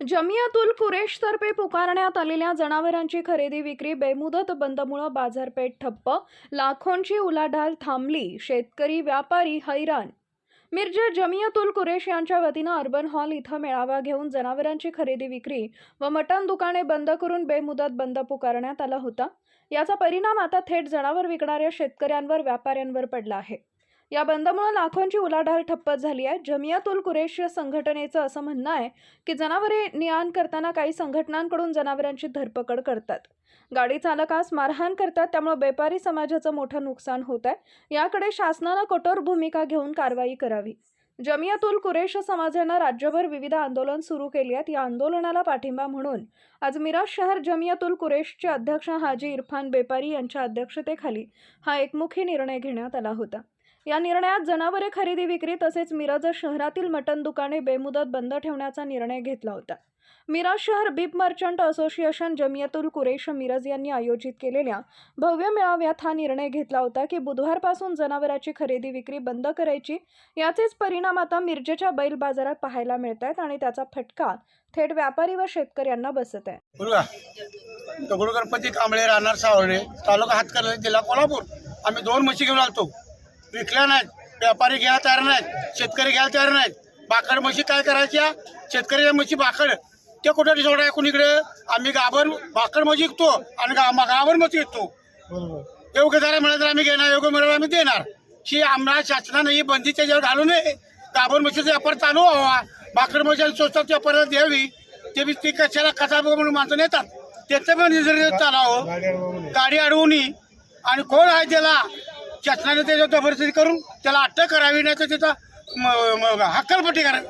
जमियातुल कुरेशतर्फे पुकारण्यात आलेल्या जनावरांची खरेदी विक्री बेमुदत बंदमुळं बाजारपेठ ठप्प. लाखोंची उलाढाल थांबली. शेतकरी व्यापारी हैराण. मिर्जा जमियातुल कुरेश यांच्या वतीनं अर्बन हॉल इथं मेळावा घेऊन जनावरांची खरेदी विक्री व मटण दुकाने बंद करून बेमुदत बंद पुकारण्यात आला होता. याचा परिणाम आता थेट जनावर विकणाऱ्या शेतकऱ्यांवर व्यापाऱ्यांवर पडला आहे. या बंदमुळे लाखोंची उलाढाल ठप्प झाली आहे. जमियातुल कुरेश संघटनेचं असं म्हणणं आहे की जनावरे नियाण करताना काही संघटनांकडून जनावरांची धरपकड करतात. गाडी चालकास मारहाण करतात त्यामुळे व्यापारी समाजाचं मोठं नुकसान होत आहे. याकडे शासनानं कठोर भूमिका घेऊन कारवाई करावी. जमियातुल कुरेश समाजानं राज्यभर विविध आंदोलन सुरू केली आहेत. या आंदोलनाला पाठिंबा म्हणून आज मिराज शहर जमियातुल कुरेशचे अध्यक्ष हाजी इरफान बेपारी यांच्या अध्यक्षतेखाली हा एकमुखी निर्णय घेण्यात आला होता. या निर्णयात जनावरे खरेदी विक्री तसेच मिरज शहरातील मटण दुकाने बेमुदत बंद ठेवण्याचा निर्णय घेतला होता. मिराज शहर beef merchant association Jamiatul Quresh Miraj यांनी आयोजित केलेल्या भव्य मेळाव्यात हा निर्णय घेतला होता की बुधवारपासून जनावरांची खरेदी विक्री बंद करायची याचेच परिणाम आता मिरजेच्या बैल बाजारात पाहायला मिळत आहेत आणि त्याचा फटका थेट व्यापारी व शेतकऱ्यांना बसत आहे. गणपती कांबळे राहणार सावळे तालुका हातकर्ली जिल्हा कोल्हापूर. आम्ही दोन म्हशी घेऊन आलतो. विकल्या नाहीत व्यापारी घ्यायला तयार नाहीत शेतकरी घ्यायला तयार नाहीत. बाकड म्हशी काय करायच्या? शेतकऱ्याच्या म्हशी बाकड. ते कुठं सोडाय कुणीकडे आम्ही गाभण बाकड म्हशी विकतो आणि गा गाभण म्हशी विकतो. योग्य दरा मिळाला तर आम्ही घेणार योग्य मिळालं आम्ही देणार. ही आम्हाला शासनानं ही बंदी त्याच्यावर घालू नये. गाभण म्हशीचा व्यापार चालू व्हावा. बाकड म्हशी स्वस्तात व्यापाराला द्यावी. ते बी ती कशाला कसा म्हणून माणसं नेतात. त्याचं पण निजर चालावं. गाडी अडवून आणि कोण आहे त्याला? शासनाने त्याच्या जबरदस्ती करून त्याला अटक करावी नाही तर त्याचा हक्कलपट्टी करावी.